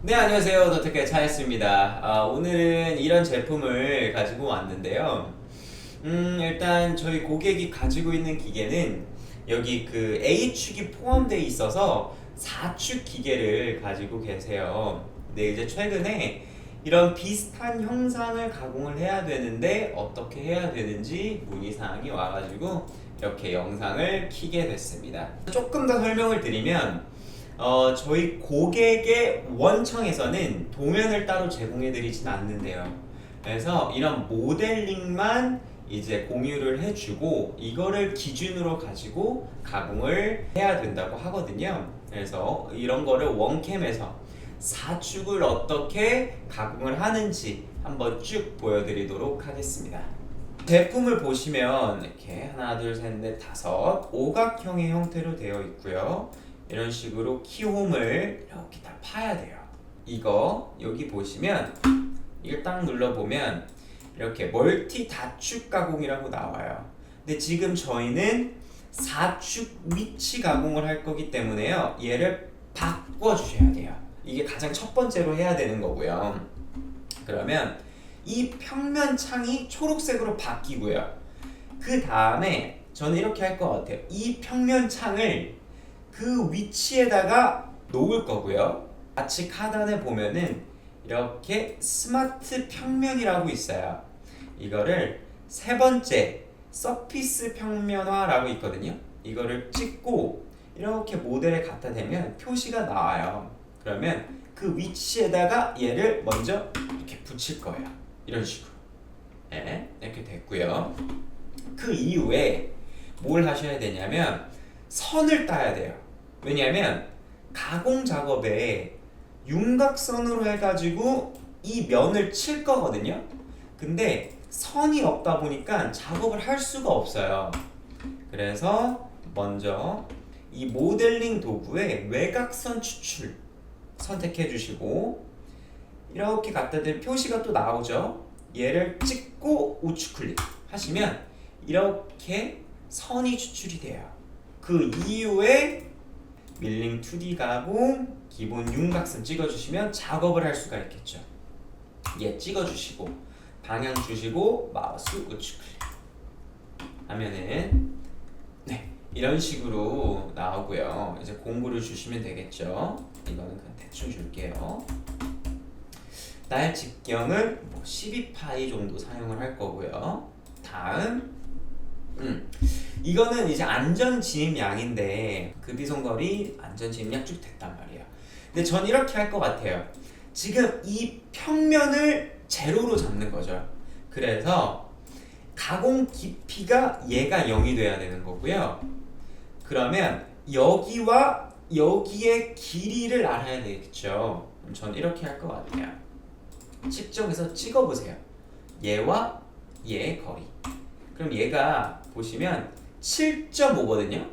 네, 안녕하세요. 더테크의 차였습니다. 아, 오늘은 이런 제품을 가지고 왔는데요. 음, 일단 저희 고객이 가지고 있는 기계는 여기 그 A축이 포함되어 있어서 4축 기계를 가지고 계세요. 네, 이제 최근에 이런 비슷한 형상을 가공을 해야 되는데 어떻게 해야 되는지 문의사항이 와가지고 이렇게 영상을 키게 됐습니다. 조금 더 설명을 드리면 어, 저희 고객의 원청에서는 도면을 따로 제공해드리진 않는데요. 그래서 이런 모델링만 이제 공유를 해주고 이거를 기준으로 가지고 가공을 해야 된다고 하거든요. 그래서 이런 거를 원캠에서 사축을 어떻게 가공을 하는지 한번 쭉 보여드리도록 하겠습니다. 제품을 보시면 이렇게 하나, 둘, 셋, 넷, 다섯 오각형의 형태로 되어 있고요. 이런 식으로 키홈을 이렇게 다 파야 돼요. 이거 여기 보시면 이걸 딱 눌러보면 이렇게 멀티 다축 가공이라고 나와요. 근데 지금 저희는 4축 위치 가공을 할 거기 때문에요. 얘를 바꿔 주셔야 돼요. 이게 가장 첫 번째로 해야 되는 거고요. 그러면 이 평면 창이 초록색으로 바뀌고요. 그 다음에 저는 이렇게 할 것 같아요. 이 평면 창을 그 위치에다가 놓을 거고요. 좌측 하단에 보면은 이렇게 스마트 평면이라고 있어요. 이거를 세 번째 서피스 평면화라고 있거든요. 이거를 찍고 이렇게 모델에 갖다 대면 표시가 나와요. 그러면 그 위치에다가 얘를 먼저 이렇게 붙일 거예요. 이런 식으로. 네, 이렇게 됐고요. 그 이후에 뭘 하셔야 되냐면 선을 따야 돼요. 왜냐하면 가공 작업에 윤곽선으로 해가지고 이 면을 칠 거거든요. 근데 선이 없다 보니까 작업을 할 수가 없어요. 그래서 먼저 이 모델링 도구의 외곽선 추출 선택해 주시고 이렇게 갖다 대면 표시가 또 나오죠. 얘를 찍고 우측 클릭 하시면 이렇게 선이 추출이 돼요. 그 이후에 밀링 2D 가공 기본 윤곽선 찍어주시면 작업을 할 수가 있겠죠. 얘 찍어주시고 방향 주시고 마우스 우측 하면은 네 이런 식으로 나오고요. 이제 공구를 주시면 되겠죠. 이거는 그냥 대충 줄게요. 날 직경을 뭐 12파이 정도 사용을 할 거고요. 다음 음. 이거는 이제 안전 진입량인데 급이송거리 안전 진입량 쭉 됐단 말이에요. 근데 전 이렇게 할 것 같아요. 지금 이 평면을 제로로 잡는 거죠. 그래서 가공 깊이가 얘가 0이 돼야 되는 거고요. 그러면 여기와 여기의 길이를 알아야 되겠죠. 전 이렇게 할 것 같아요. 측정해서 찍어보세요. 얘와 얘의 거리. 그럼 얘가 보시면 7.5거든요.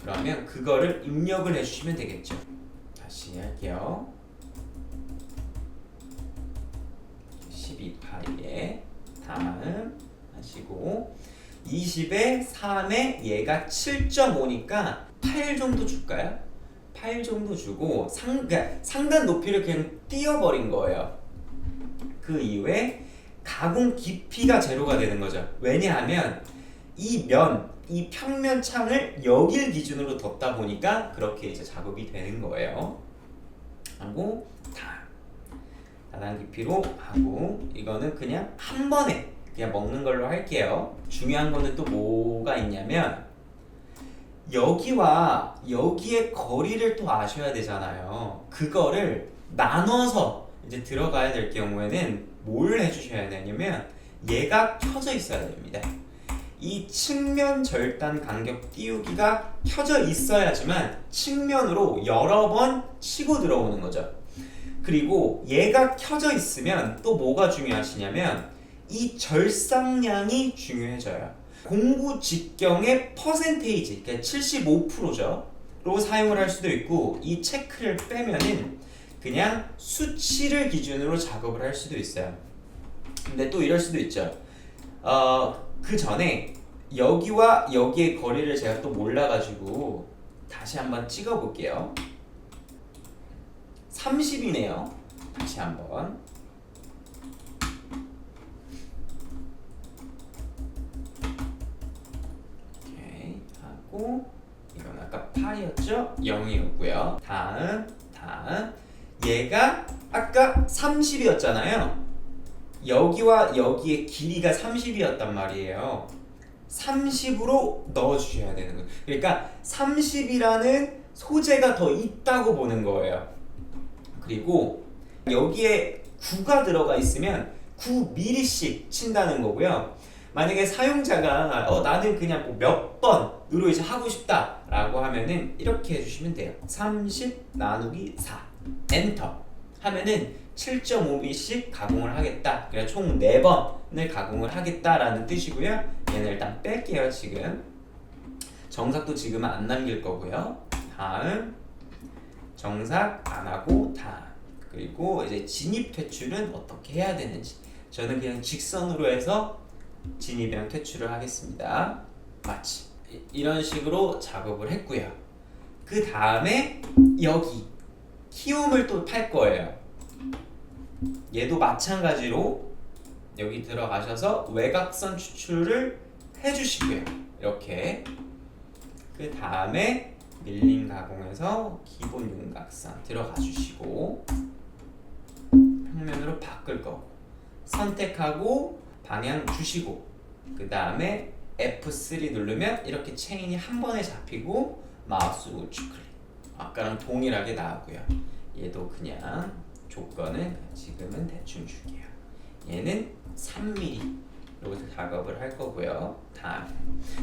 그러면 그거를 입력을 해주시면 되겠죠. 다시 할게요. 12파이에 다음 하시고 20에 3에 얘가 7.5니까 8 정도 줄까요? 8 정도 주고 상, 그러니까 상단 높이를 그냥 띄워버린 거예요. 그 이후에 가공 깊이가 제로가 되는 거죠. 왜냐하면 이 면, 이 평면 창을 여길 기준으로 뒀다 보니까 그렇게 이제 작업이 되는 거예요. 하고 다 다단 깊이로 하고 이거는 그냥 한 번에 그냥 먹는 걸로 할게요. 중요한 거는 또 뭐가 있냐면 여기와 여기의 거리를 또 아셔야 되잖아요. 그거를 나눠서 이제 들어가야 될 경우에는 뭘 해주셔야 되냐면 얘가 켜져 있어야 됩니다. 이 측면 절단 간격 띄우기가 켜져 있어야지만 측면으로 여러 번 치고 들어오는 거죠. 그리고 얘가 켜져 있으면 또 뭐가 중요하시냐면 이 절상량이 중요해져요. 공구 직경의 퍼센테이지, 그러니까 75%죠. 로 사용을 할 수도 있고 이 체크를 빼면은 그냥 수치를 기준으로 작업을 할 수도 있어요. 근데 또 이럴 수도 있죠. 어, 그 전에 여기와 여기의 거리를 제가 또 몰라가지고 다시 한번 찍어 볼게요. 30이네요. 다시 한번. 오케이 하고 이건 아까 8이었죠? 0이었고요. 다음 다음 얘가 아까 30이었잖아요. 여기와 여기의 길이가 30이었단 말이에요. 30으로 넣어 주셔야 되는 거예요. 그러니까 30이라는 소재가 더 있다고 보는 거예요. 그리고 여기에 9가 들어가 있으면 9mm씩 친다는 거고요. 만약에 사용자가 어, 나는 그냥 뭐 몇 번으로 이제 하고 싶다 라고 하면은 이렇게 해주시면 돼요. 30 나누기 4 엔터 하면은 7.5mm씩 가공을 하겠다. 그래 총 4번을 가공을 하겠다라는 뜻이고요. 얘는 일단 뺄게요 지금. 정삭도 지금은 안 남길 거고요. 다음 정삭 안 하고 다음 그리고 이제 진입 퇴출은 어떻게 해야 되는지 저는 그냥 직선으로 해서 진입이랑 퇴출을 하겠습니다. 마치 이- 이런 식으로 작업을 했고요. 그 다음에 여기 키움을 또 팔 거예요. 얘도 마찬가지로 여기 들어가셔서 외곽선 추출을 해주시고요. 이렇게. 그 다음에 밀림 가공해서 기본 윤곽선 들어가 주시고 평면으로 바꿀 거고. 선택하고 방향 주시고. 그 다음에 F3 누르면 이렇게 체인이 한 번에 잡히고 마우스 우측 클릭. 아까랑 동일하게 나오고요. 얘도 그냥 조건은 지금은 대충 줄게요. 얘는 3mm 여기서 작업을 할 거고요. 다음.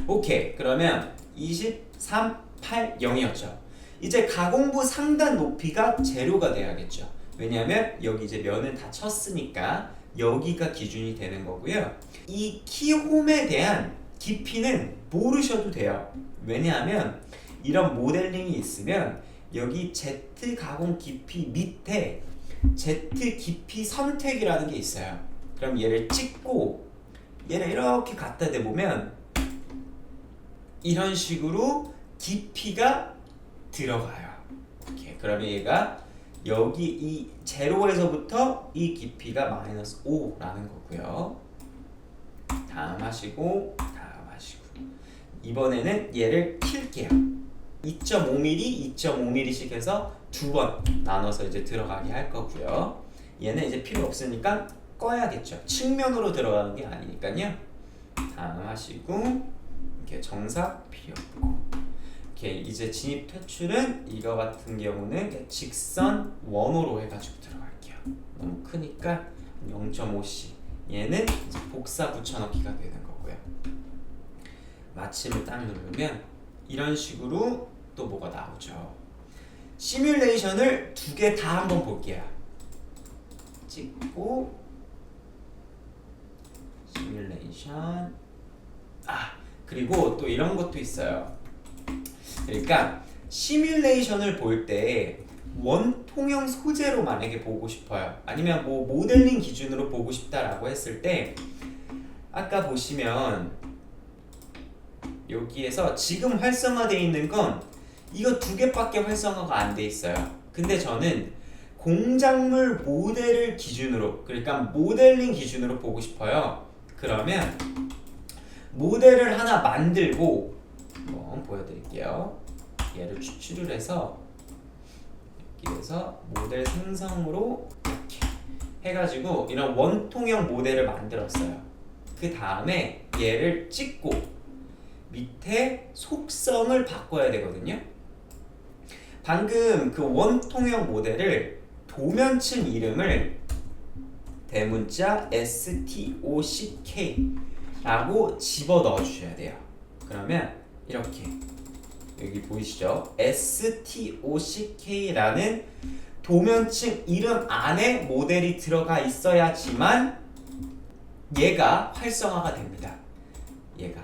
오케이. 그러면 23, 8, 0이었죠. 이제 가공부 상단 높이가 제로가 돼야겠죠. 왜냐하면 여기 이제 면을 다 쳤으니까 여기가 기준이 되는 거고요. 이 키홈에 대한 깊이는 모르셔도 돼요. 왜냐하면 이런 모델링이 있으면 여기 Z 가공 깊이 밑에 Z 깊이 선택이라는 게 있어요. 그럼 얘를 찍고 얘를 이렇게 갖다 대보면 이런 식으로 깊이가 들어가요. 오케이. 그러면 얘가 여기 이 제로에서부터 이 깊이가 마이너스 5라는 거고요. 다음 하시고 다음 하시고 이번에는 얘를 킬게요. 2.5mm, 2.5mm씩 해서 두 번 나눠서 이제 들어가게 할 거고요. 얘는 이제 필요 없으니까 꺼야겠죠. 측면으로 들어가는 게 아니니까요. 다음 하시고 이렇게 정사 필요 없고 이렇게 이제 진입 퇴출은 이거 같은 경우는 직선 원호로 해가지고 들어갈게요. 너무 크니까 0.5c. 얘는 이제 복사 붙여넣기가 되는 거고요. 마침을 딱 누르면 이런 식으로 또 뭐가 나오죠. 시뮬레이션을 두 개 다 한번 볼게요. 찍고 시뮬레이션 아 그리고 또 이런 것도 있어요. 그러니까 시뮬레이션을 볼 때 원통형 소재로 만약에 보고 싶어요. 아니면 뭐 모델링 기준으로 보고 싶다라고 했을 때 아까 보시면 여기에서 지금 활성화되어 있는 건 이거 두 개밖에 활성화가 안 돼 있어요. 근데 저는 공작물 모델을 기준으로 그러니까 모델링 기준으로 보고 싶어요. 그러면 모델을 하나 만들고 한번 보여드릴게요. 얘를 추출을 해서 여기에서 모델 생성으로 이렇게 해가지고 이런 원통형 모델을 만들었어요. 그 다음에 얘를 찍고 밑에 속성을 바꿔야 되거든요. 방금 그 원통형 모델을 도면층 이름을 대문자 STOCK라고 집어 넣어 주셔야 돼요. 그러면 이렇게 여기 보이시죠? STOCK라는 도면층 이름 안에 모델이 들어가 있어야지만 얘가 활성화가 됩니다. 얘가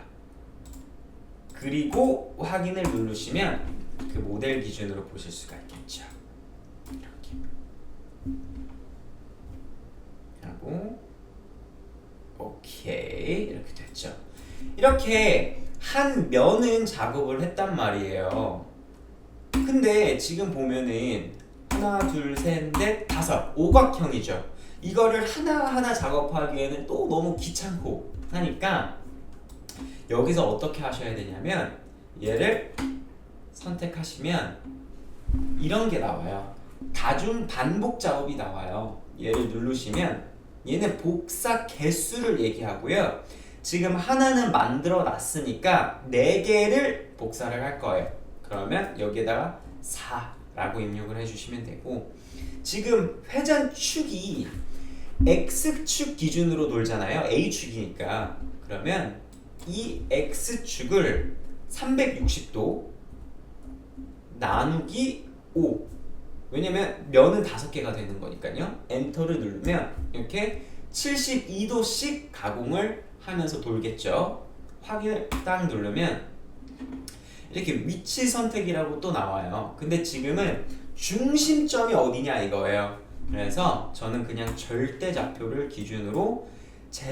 그리고 확인을 누르시면 그 모델 기준으로 보실 수가 있겠죠. 이렇게 하고 오케이 이렇게 됐죠. 이렇게 한 면은 작업을 했단 말이에요. 근데 지금 보면은 하나, 둘, 셋, 넷, 다섯. 오각형이죠. 이거를 하나하나 작업하기에는 또 너무 귀찮고 하니까 여기서 어떻게 하셔야 되냐면 얘를 선택하시면 이런 게 나와요. 다중 반복 작업이 나와요. 얘를 누르시면 얘는 복사 개수를 얘기하고요. 지금 하나는 만들어 놨으니까 네 개를 복사를 할 거예요. 그러면 여기에다가 4라고 입력을 해주시면 되고 지금 회전축이 x축 기준으로 돌잖아요. a축이니까 그러면 이 x축을 360도 나누기 5 왜냐면 면은 다섯 개가 되는 거니까요. 엔터를 누르면 이렇게 72도씩 가공을 하면서 돌겠죠. 확인을 딱 누르면 이렇게 위치 선택이라고 또 나와요. 근데 지금은 중심점이 어디냐 이거예요. 그래서 저는 그냥 절대 좌표를 기준으로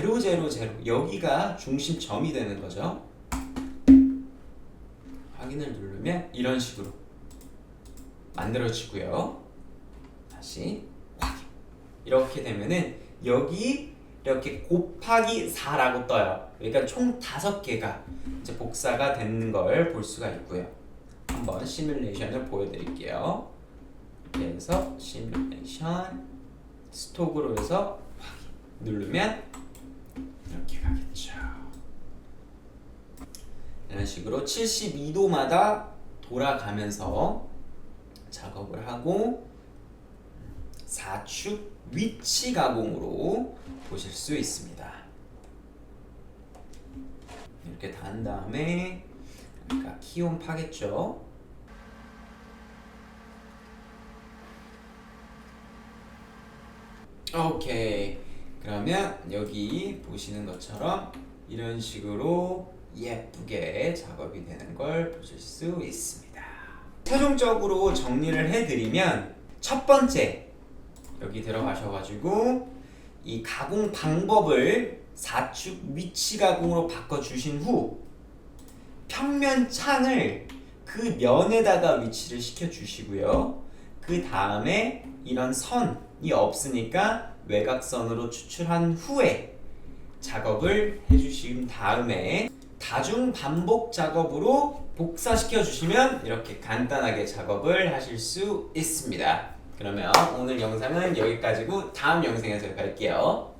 0, 0, 0 여기가 중심점이 되는 거죠. 확인을 누르면 이런 식으로 만들어지고요. 다시 확인. 이렇게 되면은 여기 이렇게 곱하기 4라고 떠요. 그러니까 총 다섯 개가 이제 복사가 되는 걸 볼 수가 있고요. 한번 시뮬레이션을 보여드릴게요. 해서 시뮬레이션 스톡으로 해서 확인 누르면 이렇게 가겠죠. 이런 식으로 72도마다 돌아가면서 작업을 하고 4축 위치 가공으로 보실 수 있습니다. 이렇게 다한 다음에 아까 키온 파겠죠? 오케이. 그러면 여기 보시는 것처럼 이런 식으로 예쁘게 작업이 되는 걸 보실 수 있습니다. 최종적으로 정리를 해드리면 첫 번째 여기 들어가셔가지고 이 가공 방법을 4축 위치 가공으로 바꿔주신 후 평면 창을 그 면에다가 위치를 시켜주시고요. 그 다음에 이런 선이 없으니까 외곽선으로 추출한 후에 작업을 해주신 다음에 다중 반복 작업으로 복사시켜 주시면 이렇게 간단하게 작업을 하실 수 있습니다. 그러면 오늘 영상은 여기까지고 다음 영상에서 뵐게요.